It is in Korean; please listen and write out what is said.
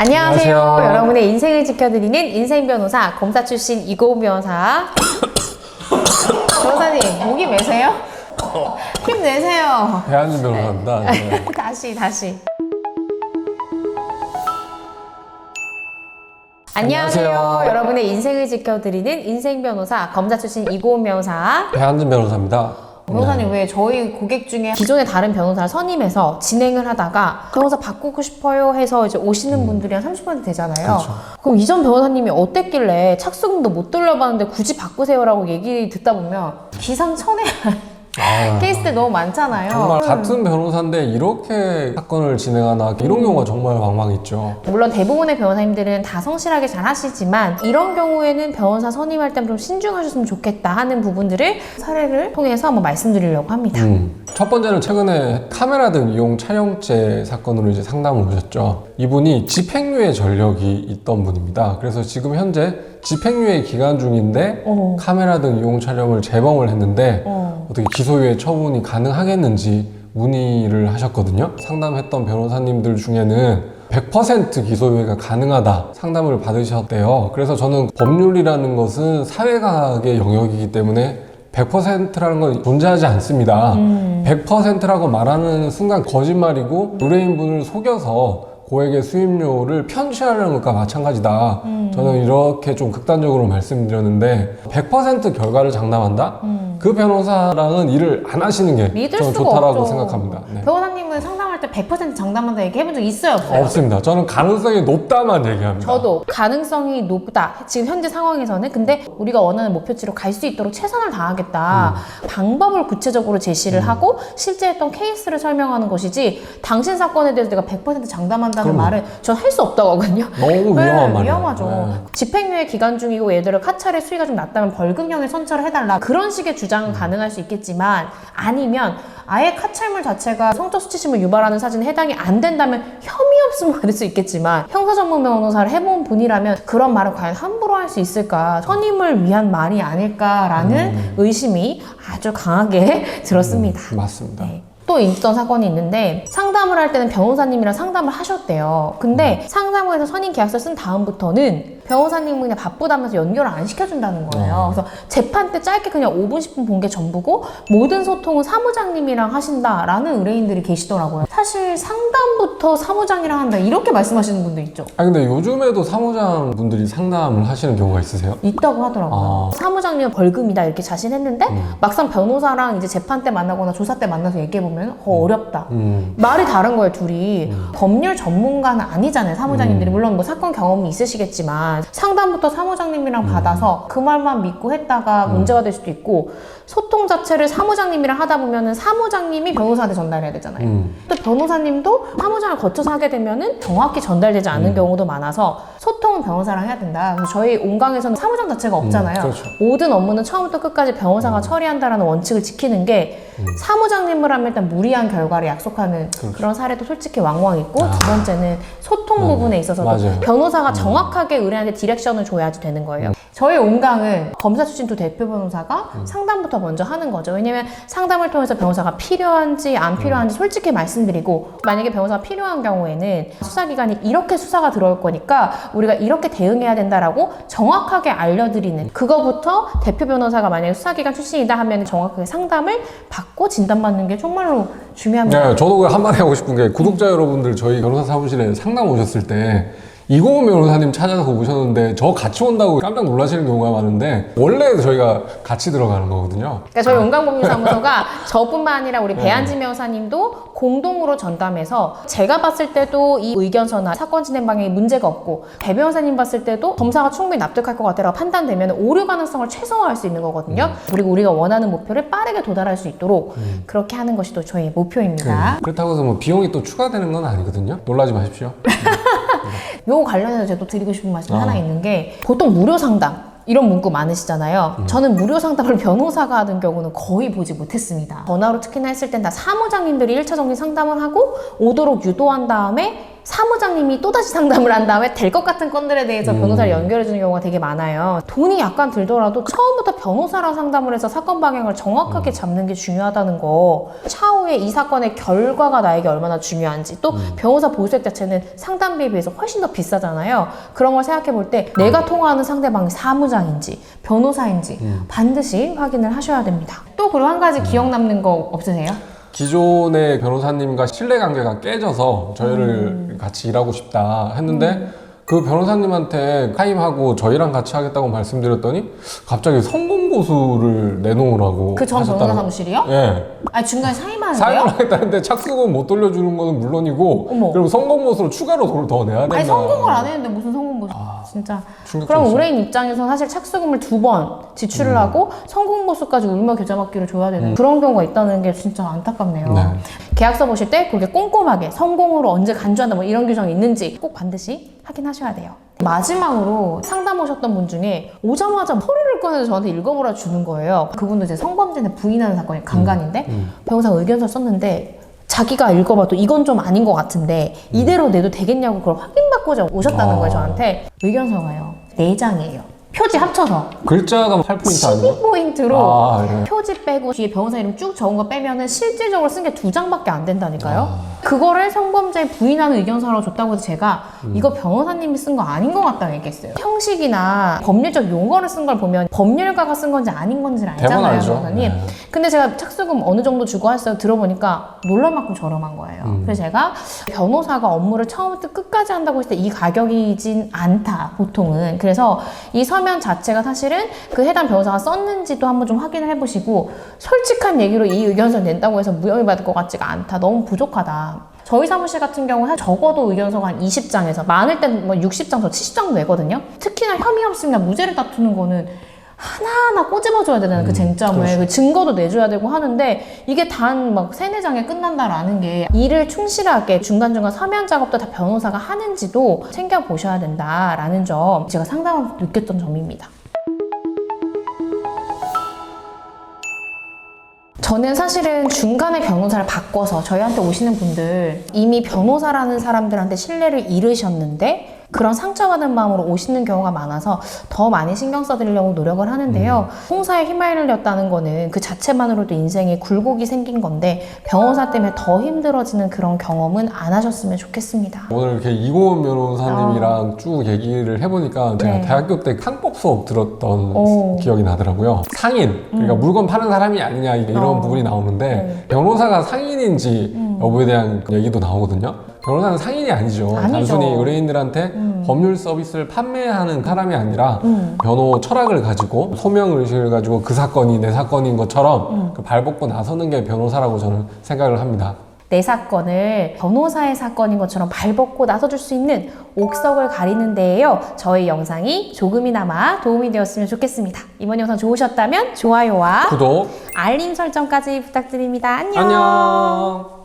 안녕하세요. 안녕하세요. 여러분의 인생을 지켜드리는 인생 변호사 검사 출신 이고은 변호사. 변호사님 목이 매세요? 힘 내세요. 배한진 변호사입니다. 네. 다시 다시. 안녕하세요. 안녕하세요. 여러분의 인생을 지켜드리는 인생 변호사 검사 출신 이고은 변호사. 배한진 변호사입니다. 변호사님 왜 저희 고객 중에 기존의 다른 변호사를 선임해서 진행을 하다가 변호사 바꾸고 싶어요 해서 이제 오시는 분들이 한 30% 되잖아요. 그렇죠. 그럼 이전 변호사님이 어땠길래 착수금도 못 돌려봤는데 굳이 바꾸세요라고 얘기 듣다 보면 기상천외한 아, 케이스들 너무 많잖아요. 정말 음. 같은 변호사인데 이렇게 사건을 진행하나 이런 경우가 정말 왕왕 있죠. 물론 대부분의 변호사님들은 다 성실하게 잘 하시지만 이런 경우에는 변호사 선임할 때 좀 신중하셨으면 좋겠다 하는 부분들을 사례를 통해서 한번 말씀드리려고 합니다. 음. 첫 번째는 최근에 카메라 등 이용 촬영죄 사건으로 이제 상담을 오셨죠. 이분이 집행유예 전력이 있던 분입니다. 그래서 지금 현재 집행유예 기간 중인데 어. 카메라 등 이용 촬영을 재범을 했는데 어. 어떻게 기소유예 처분이 가능하겠는지 문의를 하셨거든요. 상담했던 변호사님들 중에는 100% 기소유예가 가능하다 상담을 받으셨대요. 그래서 저는 법률이라는 것은 사회과학의 영역이기 때문에 100%라는 건 존재하지 않습니다. 100%라고 말하는 순간 거짓말이고 의뢰인분을 속여서 고액의 수임료를 편취하려는 것과 마찬가지다. 저는 이렇게 좀 극단적으로 말씀드렸는데 100% 결과를 장담한다? 그 변호사랑은 일을 안 하시는 게 믿을 저는 수가 좋다라고 없죠. 생각합니다. 네. 변호사님은 상담 할 때 100% 장담한다 얘기해본 적 있어요 없어요? 없습니다. 저는 가능성이 높다만 얘기합니다. 저도 가능성이 높다. 지금 현재 상황에서는 근데 우리가 원하는 목표치로 갈 수 있도록 최선을 다하겠다. 음. 방법을 구체적으로 제시를 하고 실제 했던 케이스를 설명하는 것이지 당신 사건에 대해서 내가 100% 장담한다는 그럼요. 말은 전 할 수 없다고 하거든요. 너무 위험한 네, 말이에요. 위험하죠. 네. 집행유예 기간 중이고 얘들을 카찰의 수위가 좀 낮다면 벌금형에 선처를 해달라. 그런 식의 음. 주장은 가능할 수 있겠지만 아니면 아예 카찰물 자체가 성적 수치심을 유발하는 사진에 해당이 안 된다면 혐의 없으면 받을 수 있겠지만 형사 전문 변호사를 해본 분이라면 그런 말을 과연 함부로 할 수 있을까? 선임을 위한 말이 아닐까라는 의심이 아주 강하게 들었습니다. 음, 맞습니다. 네. 또 있던 사건이 있는데 상담을 할 때는 변호사님이랑 상담을 하셨대요. 근데 상담을 해서 선임 계약서 쓴 다음부터는 변호사님은 그냥 바쁘다면서 연결을 안 시켜준다는 거예요. 그래서 재판 때 짧게 그냥 5분, 10분 본 게 전부고 모든 소통은 사무장님이랑 하신다라는 의뢰인들이 계시더라고요. 사실 상담부터 사무장이랑 한다 이렇게 말씀하시는 분도 있죠. 아 근데 요즘에도 사무장 분들이 상담을 하시는 경우가 있으세요? 있다고 하더라고요. 아. 사무장님 벌금이다 이렇게 자신했는데 음. 막상 변호사랑 이제 재판 때 만나거나 조사 때 만나서 얘기해 보면 어, 어렵다. 음. 말이 다른 거예요, 둘이. 법률 전문가는 아니잖아요, 사무장님들이. 음. 물론 뭐 사건 경험이 있으시겠지만, 상담부터 사무장님이랑 음. 받아서 그 말만 믿고 했다가 문제가 될 수도 있고, 소통 자체를 사무장님이랑 하다 보면은 사무장님이 변호사한테 전달해야 되잖아요. 음. 또 변호사님도 사무장을 거쳐서 하게 되면은 정확히 전달되지 음. 않은 경우도 많아서 소통은 변호사랑 해야 된다. 그래서 저희 온강에서는 사무장 자체가 없잖아요. 그렇죠. 모든 업무는 처음부터 끝까지 변호사가 처리한다라는 원칙을 지키는 게 사무장님을 하면 일단 무리한 결과를 약속하는 그렇죠. 그런 사례도 솔직히 왕왕 있고 아. 두 번째는 소통 네. 부분에 있어서도 맞아요. 변호사가 정확하게 의뢰한테 디렉션을 줘야지 되는 거예요. 저희 온강은 검사 출신 두 대표 변호사가 상담부터 먼저 하는 거죠. 왜냐면 상담을 통해서 변호사가 필요한지 안 필요한지 솔직히 말씀드리고 만약에 변호사가 필요한 경우에는 수사기관이 이렇게 수사가 들어올 거니까 우리가 이렇게 대응해야 된다라고 정확하게 알려드리는 그거부터 대표 변호사가 만약에 수사기관 출신이다 하면 정확하게 상담을 받고 진단받는 게 정말로 중요합니다. 네, 저도 그 한마디 하고 싶은 게 구독자 여러분들 저희 변호사 사무실에 상담 오셨을 때 이고은 변호사님 찾아서 오셨는데 저 같이 온다고 깜짝 놀라시는 경우가 많은데 원래 저희가 같이 들어가는 거거든요. 그러니까 저희 온강법률사무소가 저뿐만 아니라 우리 네. 배한진 변호사님도 공동으로 전담해서 제가 봤을 때도 이 의견서나 사건 진행 방향에 문제가 없고 배 변호사님 봤을 때도 검사가 충분히 납득할 것 같다라고 판단되면 오류 가능성을 최소화할 수 있는 거거든요. 음. 그리고 우리가 원하는 목표를 빠르게 도달할 수 있도록 그렇게 하는 것이 또 저희의 목표입니다. 그렇다고 해서 뭐 비용이 또 추가되는 건 아니거든요. 놀라지 마십시오. 요 관련해서 제가 또 드리고 싶은 말씀이 아. 하나 있는 게 보통 무료 상담 이런 문구 많으시잖아요. 음. 저는 무료 상담을 변호사가 하는 경우는 거의 보지 못했습니다. 전화로 특히나 했을 땐 다 사무장님들이 1차 정리 상담을 하고 오도록 유도한 다음에 사무장님이 또다시 상담을 한 다음에 될 것 같은 건들에 대해서 음. 변호사를 연결해 주는 경우가 되게 많아요. 돈이 약간 들더라도 처음부터 변호사랑 상담을 해서 사건 방향을 음. 정확하게 잡는 게 중요하다는 거. 차후에 이 사건의 결과가 나에게 얼마나 중요한지 또 음. 변호사 보수액 자체는 상담비에 비해서 훨씬 더 비싸잖아요. 그런 걸 생각해 볼 때 내가 통화하는 상대방이 사무장인지 변호사인지 음. 반드시 확인을 하셔야 됩니다. 또 그리고 한 가지 기억 남는 거 없으세요? 기존의 변호사님과 신뢰관계가 깨져서 저희를 음. 같이 일하고 싶다 했는데 그 변호사님한테 타임하고 저희랑 같이 하겠다고 말씀드렸더니 갑자기 성공 고수를 내놓으라고 그전 하셨다는 변호사 사무실이요? 예. 아 중간에 사임하는데요? 사용을 하겠다는데 착수금 못 돌려주는 거는 물론이고 어머. 그리고 성공고수로 추가로 돈을 더 내야 된다. 아니 성공을 안 했는데 무슨 성공보수 진짜 충격적이었어요. 그럼 의뢰인 입장에서 사실 착수금을 두 번 지출을 음. 하고 성공보수까지 울며 겨자먹기를 줘야 되는 그런 경우가 있다는 게 진짜 안타깝네요 네. 계약서 보실 때 그게 꼼꼼하게 성공으로 언제 간주한다 뭐 이런 규정이 있는지 꼭 반드시 확인하셔야 돼요 마지막으로 상담 오셨던 분 중에 오자마자 허리를 꺼내서 저한테 읽어보라 주는 거예요 그분도 이제 성범죄에 부인하는 사건이 강간인데 음. 변호사가 의견서 썼는데 자기가 읽어봐도 이건 좀 아닌 것 같은데 이대로 내도 되겠냐고 그걸 확인받고자 오셨다는 아. 거예요 저한테 의견서가요 4장이에요 표지 합쳐서 글자가 8포인트 아니에요? 12포인트로 아, 예. 표지 빼고 뒤에 변호사 이름 쭉 적은 거 빼면은 실질적으로 쓴 게 두 장밖에 안 된다니까요. 아. 그거를 성범죄에 부인하는 의견서라고 줬다고 해서 제가 음. 이거 변호사님이 쓴 거 아닌 것 같다고 얘기했어요. 형식이나 법률적 용어를 쓴 걸 보면 법률가가 쓴 건지 아닌 건지를 대본 알잖아요, 알죠. 변호사님. 네. 근데 제가 착수금 어느 정도 주고 했어요. 들어보니까 놀랄 만큼 저렴한 거예요. 음. 그래서 제가 변호사가 업무를 처음부터 끝까지 한다고 했을 때 이 가격이진 않다, 보통은. 그래서 이 서면 자체가 사실은 그 해당 변호사가 썼는지도 한번 좀 확인을 해보시고 솔직한 얘기로 이 의견서 낸다고 해서 무혐의 받을 것 같지가 않다. 너무 부족하다. 저희 사무실 같은 경우는 적어도 의견서가 한 20장에서 많을 때는 뭐 60장에서 70장도 내거든요. 특히나 혐의 없으면 무죄를 다투는 거는 하나하나 꼬집어줘야 되는 그 쟁점을 그렇죠. 그 증거도 내줘야 되고 하는데 이게 단 막 세네 장에 끝난다라는 게 일을 충실하게 중간중간 서면 작업도 다 변호사가 하는지도 챙겨보셔야 된다라는 점 제가 상당히 느꼈던 점입니다. 저는 사실은 중간에 변호사를 바꿔서 저희한테 오시는 분들 이미 변호사라는 사람들한테 신뢰를 잃으셨는데 그런 상처받은 마음으로 오시는 경우가 많아서 더 많이 신경 써드리려고 노력을 하는데요. 홍사에 휘말렸다는 거는 그 자체만으로도 인생에 굴곡이 생긴 건데 변호사 때문에 더 힘들어지는 그런 경험은 안 하셨으면 좋겠습니다. 오늘 이렇게 이고은 변호사님이랑 쭉 얘기를 해보니까 제가 아. 네. 대학교 때 상법 수업 들었던 오. 기억이 나더라고요. 상인, 그러니까 물건 파는 사람이 아니냐 이런 어. 부분이 나오는데 네. 변호사가 상인인지 여부에 대한 얘기도 나오거든요. 변호사는 상인이 아니죠. 아니죠. 단순히 의뢰인들한테 음. 법률 서비스를 판매하는 사람이 아니라 음. 변호 철학을 가지고 소명 의식을 가지고 그 사건이 내 사건인 것처럼 음. 그 발벗고 나서는 게 변호사라고 저는 생각을 합니다. 내 사건을 변호사의 사건인 것처럼 발벗고 나서줄 수 있는 옥석을 가리는 데에요. 저희 영상이 조금이나마 도움이 되었으면 좋겠습니다. 이번 영상 좋으셨다면 좋아요와 구독, 알림 설정까지 부탁드립니다. 안녕. 안녕.